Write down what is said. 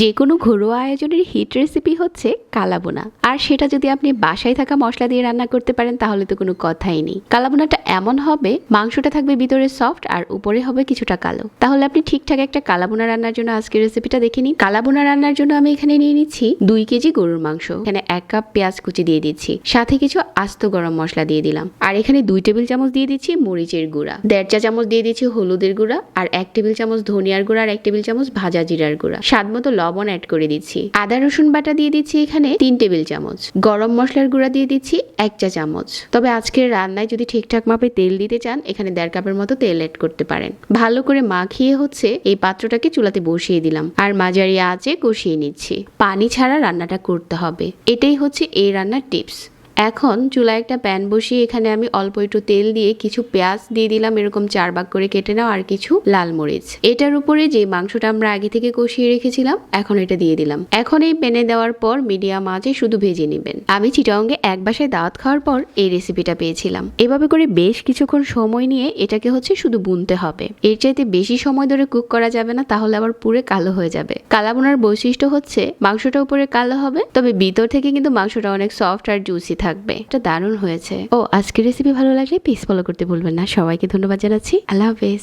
যে কোনো ঘরোয়া আয়োজনের হিট রেসিপি হচ্ছে কালাবোনা। আর সেটা যদি আপনি বাসায় থাকা মশলা দিয়ে রান্না করতে পারেন, তাহলে তো কোনো কথাই নেই। কালাবোনাটা এমন হবে, মাংসটা থাকবে ভিতরে সফট আর উপরে হবে কিছুটা কালো। তাহলে আপনি ঠিকঠাক একটা কালাবোনা রান্নার জন্য আজকের রেসিপিটা দেখে নিন। কালাবোনা রান্নার জন্য আমি এখানে নিয়ে নিচ্ছি দুই কেজি গরুর মাংস। এখানে এক কাপ পেঁয়াজ কুচি দিয়ে দিচ্ছি। সাথে কিছু আস্ত গরম মশলা দিয়ে দিলাম। আর এখানে দুই টেবিল চামচ দিয়ে দিচ্ছি মরিচের গুঁড়া। দেড় চা চামচ দিয়ে দিচ্ছি হলুদের গুঁড়া। আর এক টেবিল চামচ ধনিয়ার গুঁড়া আর এক টেবিল চামচ ভাজা জিরার গুঁড়া। স্বাদ মতো লবণ অ্যাড করে দিচ্ছি। আদা, রসুন বাটা দিয়ে দিচ্ছি এখানে তিন টেবিল চামচ। গরম মশলার গুঁড়া দিয়ে দিচ্ছি এক চা চামচ। তবে আজকের রান্নায় যদি ঠিকঠাক মাপে তেল দিতে চান, এখানে দেড় কাপের মতো তেল অ্যাড করতে পারেন। ভালো করে মাখিয়ে হচ্ছে এই পাত্রটাকে চুলাতে বসিয়ে দিলাম। আর মাঝারি আঁচে কষিয়ে নিচ্ছি। পানি ছাড়া রান্নাটা করতে হবে। এটাই হচ্ছে এই রান্নার টিপস এখন চুলায় একটা প্যান বসিয়ে এখানে আমি অল্প একটু তেল দিয়ে কিছু পেঁয়াজ দিয়ে দিলাম, এরকম চার ভাগ করে কেটে নাও, আর কিছু লাল মরিচ। এটার উপরে যে মাংসটা আমরা আগে থেকে কষিয়ে রেখেছিলাম, এখন এটা দিয়ে দিলাম। এখন এই প্যানে দেওয়ার পর মিডিয়াম আঁচে শুধু ভেজে নেবেন। আমি চিটাঙ্গে এক বাসায় দাওয়াত খাওয়ার পর এই রেসিপিটা পেয়েছিলাম। এভাবে করে বেশ কিছুক্ষণ সময় নিয়ে এটাকে হচ্ছে শুধু বুনতে হবে। এর চাইতে বেশি সময় ধরে কুক করা যাবে না, তাহলে আবার পুরো কালো হয়ে যাবে। কালাবোনার বৈশিষ্ট্য হচ্ছে, মাংসটা উপরে কালো হবে, তবে ভিতর থেকে কিন্তু মাংসটা অনেক সফট আর জুসি থাকবে। এটা দারুণ হয়েছে। ও আজকে রেসিপি ভালো লাগলে প্লিজ ফলো করতে ভুলবেন না। সবাইকে ধন্যবাদ জানাচ্ছি। আল্লাহ হাফেজ।